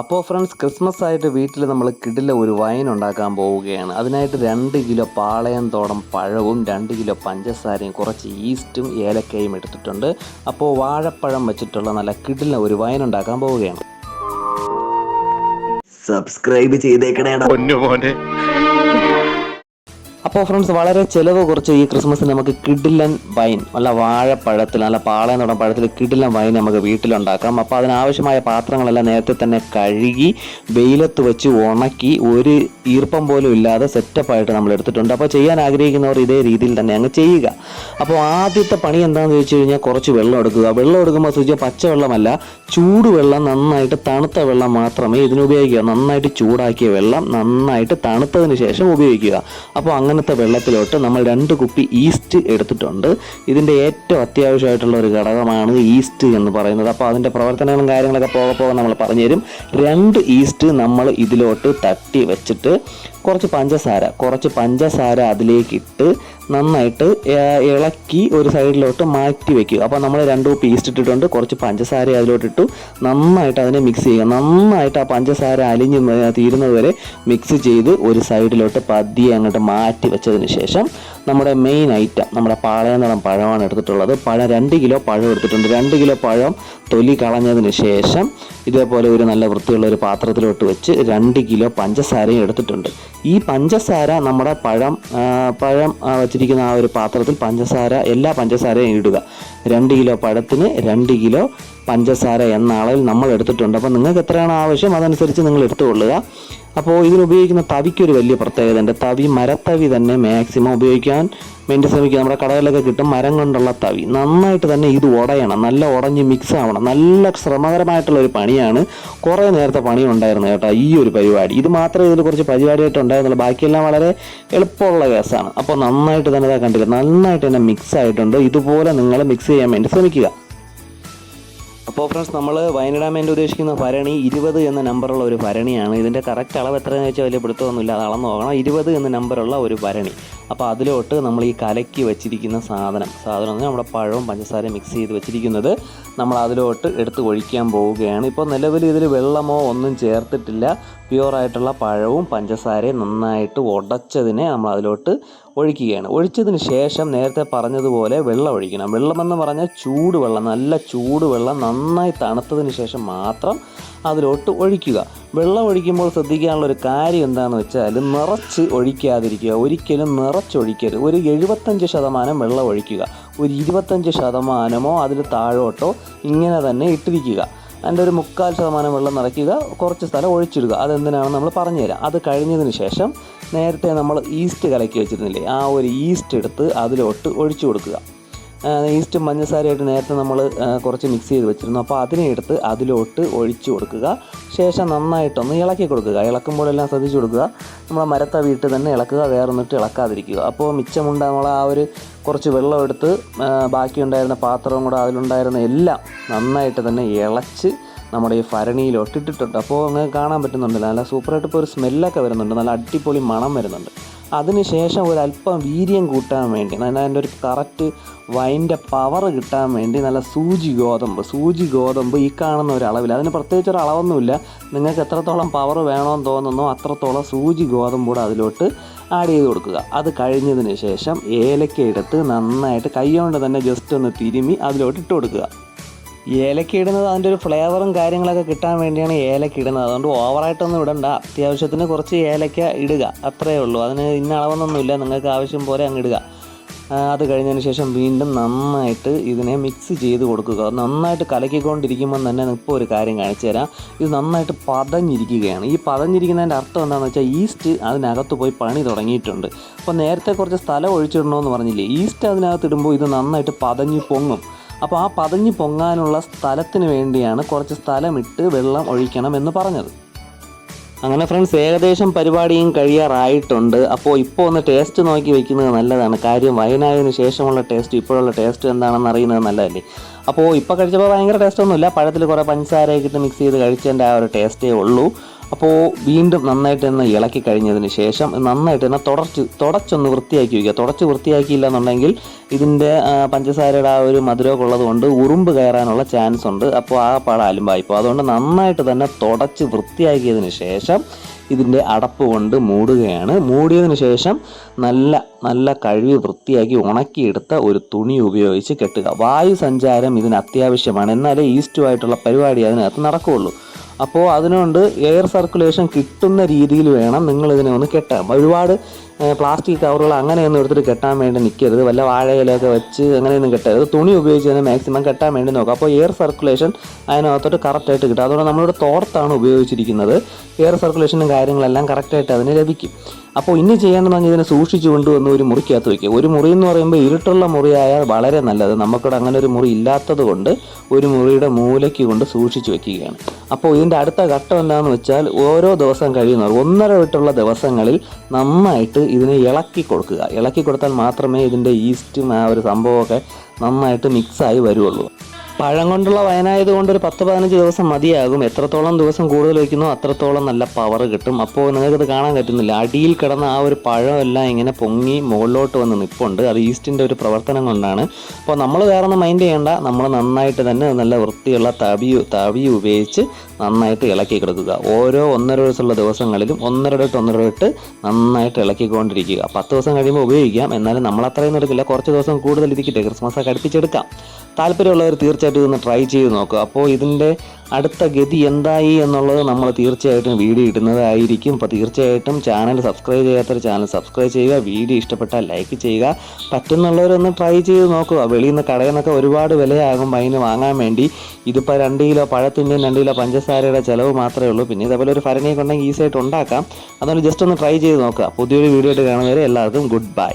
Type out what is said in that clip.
അപ്പോൾ friends Christmas ആയിട്ട് വീട്ടിൽ നമ്മൾ കിടില ഒരു വൈൻ ഉണ്ടാക്കാൻ പോവുകയാണ്. അതിനായിട്ട് രണ്ട് കിലോ പാളയം തോടം പഴവും രണ്ട് കിലോ പഞ്ചസാരയും കുറച്ച് ഈസ്റ്റും ഏലക്കയും എടുത്തിട്ടുണ്ട്. അപ്പോൾ വാഴപ്പഴം വെച്ചിട്ടുള്ള നല്ല കിടില ഒരു വൈൻ ഉണ്ടാക്കാൻ പോവുകയാണ്. സബ്സ്ക്രൈബ് ചെയ്തേക്കണേടാ. പൊന്നു മോനെ അപ്പോൾ ഫ്രണ്ട്സ് വളരെ ചിലവ് കുറച്ച് ഈ ക്രിസ്മസിന് നമുക്ക് കിഡിലൻ വൈൻ നല്ല വാഴപ്പഴത്തിൽ നല്ല പാള എന്ന് പറഞ്ഞ പഴത്തിൽ കിഡിലൻ വൈൻ നമുക്ക് വീട്ടിലുണ്ടാക്കാം. അപ്പോൾ അതിനാവശ്യമായ പാത്രങ്ങളെല്ലാം നേരത്തെ തന്നെ കഴുകി വെയിലത്ത് വെച്ച് ഉണക്കി ഒരു ഈർപ്പം പോലും ഇല്ലാതെ സെറ്റപ്പായിട്ട് നമ്മൾ എടുത്തിട്ടുണ്ട്. അപ്പോൾ ചെയ്യാൻ ആഗ്രഹിക്കുന്നവർ ഇതേ രീതിയിൽ തന്നെ അങ്ങ് ചെയ്യുക. അപ്പോൾ ആദ്യത്തെ പണി എന്താണെന്ന് ചോദിച്ചു കഴിഞ്ഞാൽ കുറച്ച് വെള്ളം എടുക്കുക. വെള്ളം എടുക്കുമ്പോൾ സൂചിച്ച പച്ചവെള്ളമല്ല ചൂടുവെള്ളം നന്നായിട്ട് തണുത്ത വെള്ളം മാത്രമേ ഇതിനുപയോഗിക്കുക നന്നായിട്ട് ചൂടാക്കിയ വെള്ളം നന്നായിട്ട് തണുത്തതിന് ശേഷം ഉപയോഗിക്കുക. അപ്പോൾ അങ്ങനത്തെ വെള്ളത്തിലോട്ട് നമ്മൾ രണ്ട് കുപ്പി ഈസ്റ്റ് എടുത്തിട്ടുണ്ട്. ഇതിന്റെ ഏറ്റവും അത്യാവശ്യമായിട്ടുള്ള ഒരു ഘടകമാണ് ഈസ്റ്റ് എന്ന് പറയുന്നത്. അപ്പോൾ അതിന്റെ പ്രവർത്തനങ്ങളും കാര്യങ്ങളൊക്കെ പോകെ പോകെ നമ്മൾ പറഞ്ഞുതരും. രണ്ട് ഈസ്റ്റ് നമ്മൾ ഇതിലോട്ട് തട്ടി വെച്ചിട്ട് കുറച്ച് പഞ്ചസാര കുറച്ച് പഞ്ചസാര അതിലേക്ക് ഇട്ട് നന്നായിട്ട് ഇളക്കി ഒരു സൈഡിലോട്ട് മാറ്റി വെക്കുക. അപ്പോൾ നമ്മൾ രണ്ട് പേസ്റ്റ് ഇട്ടിട്ടുണ്ട് കുറച്ച് പഞ്ചസാര അതിലോട്ട് ഇട്ടു നന്നായിട്ട് അതിനെ മിക്സ് ചെയ്യുക. നന്നായിട്ട് ആ പഞ്ചസാര അലിഞ്ഞ് തീരുന്നത് വരെ മിക്സ് ചെയ്ത് ഒരു സൈഡിലോട്ട് പതിയെ അങ്ങോട്ട് മാറ്റി വെച്ചതിന് ശേഷം നമ്മുടെ മെയിൻ ഐറ്റം നമ്മുടെ പാളയനടം പഴമാണ് എടുത്തിട്ടുള്ളത്. പഴം രണ്ട് കിലോ പഴം എടുത്തിട്ടുണ്ട്. രണ്ട് കിലോ പഴം തൊലി കളഞ്ഞതിന് ശേഷം ഇതേപോലെ ഒരു നല്ല വൃത്തിയുള്ള ഒരു പാത്രത്തിലോട്ട് വെച്ച് രണ്ട് കിലോ പഞ്ചസാരയും എടുത്തിട്ടുണ്ട്. ഈ പഞ്ചസാര നമ്മുടെ പഴം പഴം വച്ചിരിക്കുന്ന ആ ഒരു പാത്രത്തിൽ പഞ്ചസാര എല്ലാ പഞ്ചസാരയും ഇടുക. രണ്ട് കിലോ പഴത്തിന് രണ്ട് കിലോ പഞ്ചസാര എന്ന അളവിൽ നമ്മൾ എടുത്തിട്ടുണ്ട്. അപ്പോൾ നിങ്ങൾക്ക് എത്രയാണ് ആവശ്യം അതനുസരിച്ച് നിങ്ങൾ എടുത്തുകൊള്ളുക. അപ്പോൾ ഇതിനുപയോഗിക്കുന്ന തവിക്കൊരു വലിയ പ്രത്യേകത ഉണ്ട്. തവി മരത്തവി തന്നെ മാക്സിമം ഉപയോഗിക്കാൻ വേണ്ടി ശ്രമിക്കുക. നമ്മുടെ കടകളിലൊക്കെ കിട്ടും മരം കൊണ്ടുള്ള തവി. നന്നായിട്ട് തന്നെ ഇത് ഉടയണം. നല്ല ഉടഞ്ഞ് മിക്സ് ആവണം. നല്ല ശ്രമകരമായിട്ടുള്ള ഒരു പണിയാണ് കുറേ നേരത്തെ പണി ഉണ്ടായിരുന്നു കേട്ടോ ഈ ഒരു പരിപാടി. ഇത് മാത്രമേ ഇതിൽ കുറച്ച് പരിപാടിയായിട്ട് ഉണ്ടായിരുന്നുള്ളൂ. ബാക്കിയെല്ലാം വളരെ എളുപ്പമുള്ള കേസാണ്. അപ്പോൾ നന്നായിട്ട് തന്നെ കണ്ടില്ല? നന്നായിട്ട് തന്നെ മിക്സ് ആയിട്ടുണ്ട്. ഇതുപോലെ നിങ്ങൾ മിക്സ് ചെയ്യാൻ വേണ്ടി ശ്രമിക്കുക. അപ്പോൾ ഫ്രണ്ട്സ് നമ്മൾ വയനാടാൻ വേണ്ടി ഉദ്ദേശിക്കുന്ന ഭരണി ഇരുപത് എന്ന നമ്പറുള്ള ഒരു ഭരണിയാണ്. ഇതിന്റെ കറക്റ്റ് അളവ് എത്രയെന്ന് വെച്ചാൽ വലിയ പിടുത്തമൊന്നുമില്ല. അത് അളന്ന് നോക്കണം. ഇരുപത് എന്ന നമ്പറുള്ള ഒരു ഭരണി. അപ്പോൾ അതിലോട്ട് നമ്മൾ ഈ കലക്കി വെച്ചിരിക്കുന്ന സാധനം സാധനം എന്ന് നമ്മുടെ പഴവും പഞ്ചസാരയും മിക്സ് ചെയ്ത് വെച്ചിരിക്കുന്നത് നമ്മൾ അതിലോട്ട് എടുത്ത് ഒഴിക്കാൻ പോവുകയാണ്. ഇപ്പോൾ നിലവിൽ ഇതിൽ വെള്ളമോ ഒന്നും ചേർത്തിട്ടില്ല. പ്യുവറായിട്ടുള്ള പഴവും പഞ്ചസാരയും നന്നായിട്ട് ഉടച്ചതിനെ നമ്മൾ അതിലോട്ട് ഒഴിക്കുകയാണ്. ഒഴിച്ചതിന് ശേഷം നേരത്തെ പറഞ്ഞതുപോലെ വെള്ളം ഒഴിക്കണം. വെള്ളമെന്ന് പറഞ്ഞാൽ ചൂടുവെള്ളം നല്ല ചൂടുവെള്ളം നന്നായി തണുത്തതിന് ശേഷം മാത്രം അതിലോട്ട് ഒഴിക്കുക. വെള്ളം ഒഴിക്കുമ്പോൾ ശ്രദ്ധിക്കാനുള്ള ഒരു കാര്യം എന്താണെന്ന് വെച്ചാൽ നിറച്ച് ഒഴിക്കാതിരിക്കുക. ഒരിക്കലും നിറച്ചൊഴിക്കരുത് ഒരു എഴുപത്തഞ്ച് ശതമാനം വെള്ളം ഒഴിക്കുക. ഒരു ഇരുപത്തഞ്ച് ശതമാനമോ അതിൽ താഴോട്ടോ ഇങ്ങനെ തന്നെ ഇട്ടിരിക്കുക. അതിന്റെ ഒരു മുക്കാൽ ശതമാനം വെള്ളം നിറയ്ക്കുക. കുറച്ച് സ്ഥലം ഒഴിച്ചിടുക. അതെന്തിനാണെന്ന് നമ്മൾ പറഞ്ഞുതരാം. അത് കഴിഞ്ഞതിന് ശേഷം നേരത്തെ നമ്മൾ ഈസ്റ്റ് കലക്കി വെച്ചിരുന്നില്ലേ ആ ഒരു ഈസ്റ്റ് എടുത്ത് അതിലോട്ട് ഒഴിച്ചു കൊടുക്കുക. ഈസ്റ്റ് മഞ്ഞസാരയായിട്ട് നേരത്തെ നമ്മൾ കുറച്ച് മിക്സ് ചെയ്ത് വെച്ചിരുന്നു. അപ്പോൾ അതിനെ എടുത്ത് അതിലോട്ട് ഒഴിച്ചു കൊടുക്കുക. ശേഷം നന്നായിട്ടൊന്ന് ഇളക്കി കൊടുക്കുക. ഇളക്കുമ്പോഴെല്ലാം ശ്രദ്ധിച്ചു കൊടുക്കുക. നമ്മളെ മരത്ത വീട്ടിൽ തന്നെ ഇളക്കുക വേറൊന്നിട്ട് ഇളക്കാതിരിക്കുക. അപ്പോൾ മിച്ചമുണ്ട നമ്മൾ ആ ഒരു കുറച്ച് വെള്ളം എടുത്ത് ബാക്കിയുണ്ടായിരുന്ന പാത്രവും കൂടെ അതിലുണ്ടായിരുന്ന എല്ലാം നന്നായിട്ട് തന്നെ ഇളച്ച് നമ്മുടെ ഈ ഭരണിയിലോട്ട് ഇട്ടിട്ടുണ്ട് അപ്പോൾ അങ്ങനെ കാണാൻ പറ്റുന്നുണ്ടല്ലോ. നല്ല സൂപ്പറായിട്ട് ഇപ്പോൾ ഒരു സ്മെല്ലൊക്കെ വരുന്നുണ്ട്. നല്ല അടിപൊളി മണം വരുന്നുണ്ട്. അതിനുശേഷം ഒരല്പം വീര്യം കൂട്ടാൻ വേണ്ടി അതിന്റെ ഒരു കറക്റ്റ് വൈന്റെ പവർ കിട്ടാൻ വേണ്ടി നല്ല സൂചി ഗോതമ്പ് സൂചി ഗോതമ്പ് ഈ കാണുന്ന ഒരു അളവിൽ. അതിന് പ്രത്യേകിച്ച് ഒരു അളവൊന്നുമില്ല. നിങ്ങൾക്ക് എത്രത്തോളം പവർ വേണമെന്ന് തോന്നുന്നോ അത്രത്തോളം സൂചി ഗോതമ്പ് കൂടെ അതിലോട്ട് ആഡ് ചെയ്ത് കൊടുക്കുക. അത് കഴിഞ്ഞതിന് ശേഷം ഏലക്ക എടുത്ത് നന്നായിട്ട് കൈകൊണ്ട് തന്നെ ജസ്റ്റ് ഒന്ന് തിരുമി അതിലോട്ട് ഇട്ട് കൊടുക്കുക. ഏലക്ക ഇടുന്നത് അതിന്റെ ഒരു ഫ്ലേവറും കാര്യങ്ങളൊക്കെ കിട്ടാൻ വേണ്ടിയാണ് ഏലക്ക ഇടുന്നത്. അതുകൊണ്ട് ഓവറായിട്ടൊന്നും ഇടണ്ട. അത്യാവശ്യത്തിന് കുറച്ച് ഏലക്ക ഇടുക. അത്രയേ ഉള്ളൂ. അതിന് ഇന്ന അളവൊന്നുമില്ല നിങ്ങൾക്ക് ആവശ്യം പോലെ അങ്ങ് ഇടുക. അത് കഴിഞ്ഞതിന് ശേഷം വീണ്ടും നന്നായിട്ട് ഇതിനെ മിക്സ് ചെയ്ത് കൊടുക്കുക. നന്നായിട്ട് കലക്കിക്കൊണ്ടിരിക്കുമ്പോൾ തന്നെ ഇപ്പോൾ ഒരു കാര്യം കാണിച്ചു തരാം. ഇത് നന്നായിട്ട് പതഞ്ഞിരിക്കുകയാണ്. ഈ പതഞ്ഞിരിക്കുന്നതിന്റെ അർത്ഥം എന്താണെന്ന് വെച്ചാൽ ഈസ്റ്റ് അതിനകത്ത് പോയി പണി തുടങ്ങിയിട്ടുണ്ട്. അപ്പോൾ നേരത്തെ കുറച്ച് സ്ഥലം ഒഴിച്ചിടണമെന്ന് പറഞ്ഞില്ലേ? ഈസ്റ്റ് അതിനകത്ത് ഇടുമ്പോൾ ഇത് നന്നായിട്ട് പതഞ്ഞ് പൊങ്ങും. അപ്പോൾ ആ പതഞ്ഞ് പൊങ്ങാനുള്ള സ്ഥലത്തിന് വേണ്ടിയാണ് കുറച്ച് സ്ഥലമിട്ട് വെള്ളം ഒഴിക്കണം എന്ന് പറഞ്ഞത്. അങ്ങനെ ഫ്രണ്ട്സ് ഏകദേശം പരിപാടിയും കഴിയാറായിട്ടുണ്ട്. അപ്പോൾ ഇപ്പോൾ ഒന്ന് ടേസ്റ്റ് നോക്കി വെക്കുന്നത് നല്ലതാണ്. കാര്യം വയനായതിനു ശേഷമുള്ള ടേസ്റ്റ് ഇപ്പോഴുള്ള ടേസ്റ്റ് എന്താണെന്ന് അറിയുന്നത് നല്ലതല്ലേ? അപ്പോൾ ഇപ്പോൾ കഴിച്ചപ്പോൾ ഭയങ്കര ടേസ്റ്റ് ഒന്നുമില്ല. പഴത്തിൽ കുറേ പഞ്ചസാരയൊക്കെ ഇട്ട് മിക്സ് ചെയ്ത് കഴിച്ചതിന്റെ ആ ഒരു ടേസ്റ്റേ ഉള്ളൂ. അപ്പോൾ വീണ്ടും നന്നായിട്ട് തന്നെ ഇളക്കി കഴിഞ്ഞതിന് ശേഷം നന്നായിട്ട് തന്നെ തുടച്ച് തുടച്ചൊന്ന് വൃത്തിയാക്കി വയ്ക്കുക തുടച്ച് വൃത്തിയാക്കിയില്ല എന്നുണ്ടെങ്കിൽ ഇതിന്റെ പഞ്ചസാരയുടെ ആ ഒരു മധുരമൊക്കെ ഉള്ളതുകൊണ്ട് ഉറുമ്പ് കയറാനുള്ള ചാൻസ് ഉണ്ട്. അപ്പോൾ ആ പാട അലുമ്പായിപ്പോൾ അതുകൊണ്ട് നന്നായിട്ട് തന്നെ തുടച്ച് വൃത്തിയാക്കിയതിന് ശേഷം ഇതിന്റെ അടപ്പ് കൊണ്ട് മൂടുകയാണ്. മൂടിയതിന് ശേഷം നല്ല നല്ല കഴുകി വൃത്തിയാക്കി ഉണക്കിയെടുത്ത ഒരു തുണി ഉപയോഗിച്ച് കെട്ടുക. വായു സഞ്ചാരം ഇതിന് അത്യാവശ്യമാണ്. എന്നാലേ ഈസ്റ്റുമായിട്ടുള്ള പരിപാടി അതിനകത്ത് നടക്കുകയുള്ളൂ. അപ്പോൾ അതിനുകൊണ്ട് എയർ സർക്കുലേഷൻ കിട്ടുന്ന രീതിയിൽ വേണം നിങ്ങൾ ഇതിനെ ഒന്ന് കെട്ടാൻ. ഒരുപാട് പ്ലാസ്റ്റിക് കവറുകൾ അങ്ങനെയൊന്നും എടുത്തിട്ട് കെട്ടാൻ വേണ്ടി നിൽക്കരുത് വല്ല വാഴയിലൊക്കെ വെച്ച് അങ്ങനെയൊന്നും കെട്ടരുത്. തുണി ഉപയോഗിച്ച് തന്നെ മാക്സിമം കെട്ടാൻ വേണ്ടി നോക്കുക. അപ്പോൾ എയർ സർക്കുലേഷൻ അതിനകത്തോട്ട് കറക്റ്റായിട്ട് കിട്ടും. അതുകൊണ്ട് നമ്മളിവിടെ തോർത്താണ് ഉപയോഗിച്ചിരിക്കുന്നത്. എയർ സർക്കുലേഷനും കാര്യങ്ങളെല്ലാം കറക്റ്റായിട്ട് അതിന് ലഭിക്കും. അപ്പോൾ ഇനി ചെയ്യേണ്ടതെന്ന് ഇതിനെ സൂക്ഷിച്ചു കൊണ്ടുവന്ന് ഒരു മുറിക്കകത്ത് വയ്ക്കുക ഒരു മുറി എന്ന് പറയുമ്പോൾ ഇരുട്ടുള്ള മുറിയായാൽ വളരെ നല്ലത്. നമുക്കിവിടെ അങ്ങനെ ഒരു മുറി ഇല്ലാത്തത് കൊണ്ട് ഒരു മുറിയുടെ മൂലയ്ക്ക് കൊണ്ട് സൂക്ഷിച്ചു വയ്ക്കുകയാണ് അപ്പോൾ ഇതിന്റെ അടുത്ത ഘട്ടം എന്താണെന്ന് വെച്ചാൽ ഓരോ ദിവസം കഴിയുന്നവർ ഒന്നര വിട്ടുള്ള ദിവസങ്ങളിൽ നന്നായിട്ട് ഇതിനെ ഇളക്കി കൊടുക്കുക. ഇളക്കി കൊടുത്താൽ മാത്രമേ ഇതിന്റെ ഈസ്റ്റും ആ ഒരു സംഭവമൊക്കെ നന്നായിട്ട് മിക്സായി വരുള്ളൂ. പഴം കൊണ്ടുള്ള വയനായത് കൊണ്ട് ഒരു പത്ത് പതിനഞ്ച് ദിവസം മതിയാകും. എത്രത്തോളം ദിവസം കൂടുതൽ വയ്ക്കുന്നോ അത്രത്തോളം നല്ല പവർ കിട്ടും. അപ്പോൾ നിങ്ങൾക്കത് കാണാൻ പറ്റുന്നില്ല. അടിയിൽ കിടന്ന ആ ഒരു പഴം എല്ലാം ഇങ്ങനെ പൊങ്ങി മുകളിലോട്ട് വന്ന് നിൽപ്പുണ്ട് അത് ഈസ്റ്റിന്റെ ഒരു പ്രവർത്തനം കൊണ്ടാണ്. അപ്പോൾ നമ്മൾ വേറെ ഒന്നും മൈൻഡ് ചെയ്യേണ്ട. നമ്മൾ നന്നായിട്ട് തന്നെ നല്ല വൃത്തിയുള്ള തവി തവി ഉപയോഗിച്ച് നന്നായിട്ട് ഇളക്കി കൊടുക്കുക. ഓരോ ഒന്നര ദിവസമുള്ള ദിവസങ്ങളിലും ഒന്നര തൊട്ട് ഒന്നര തൊട്ട് നന്നായിട്ട് ഇളക്കിക്കൊണ്ടിരിക്കുക. പത്ത് ദിവസം കഴിയുമ്പോൾ ഉപയോഗിക്കാം. എന്നാലും നമ്മൾ അത്രയൊന്നും എടുക്കില്ല. കുറച്ച് ദിവസം കൂടുതൽ ഇരിക്കട്ടെ ക്രിസ്മസ് ഒക്കെ അടുപ്പിച്ചെടുക്കാം. താല്പര്യമുള്ളവർ തീർച്ചയായിട്ടും ഇതൊന്ന് ട്രൈ ചെയ്ത് നോക്കുക. അപ്പോൾ ഇതിന്റെ അടുത്ത ഗതി എന്തായി എന്നുള്ളത് നമ്മൾ തീർച്ചയായിട്ടും വീഡിയോ ഇടുന്നതായിരിക്കും. അപ്പോൾ തീർച്ചയായിട്ടും ചാനൽ സബ്സ്ക്രൈബ് ചെയ്യാത്തൊരു ചാനൽ സബ്സ്ക്രൈബ് ചെയ്യുക. വീഡിയോ ഇഷ്ടപ്പെട്ടാൽ ലൈക്ക് ചെയ്യുക. പറ്റുന്നുള്ളവരൊന്ന് ട്രൈ ചെയ്ത് നോക്കുക. വെളിയിൽ നിന്ന് കടയിൽ നിന്നൊക്കെ ഒരുപാട് വിലയാകും അതിന് വാങ്ങാൻ വേണ്ടി ഇതിപ്പോൾ രണ്ട് കിലോ പഴത്തിന്റെയും രണ്ട് കിലോ പഞ്ചസാരയുടെ ചിലവ് മാത്രമേ ഉള്ളൂ. പിന്നെ ഇതേപോലെ ഒരു ഫരണിയൊക്കെ ഉണ്ടെങ്കിൽ ഈസിയായിട്ട് ഉണ്ടാക്കാം. അതുകൊണ്ട് ജസ്റ്റ് ഒന്ന് ട്രൈ ചെയ്ത് നോക്കുക. പുതിയൊരു വീഡിയോ ആയിട്ട് കാണുന്നവരെ എല്ലാവർക്കും ഗുഡ് ബൈ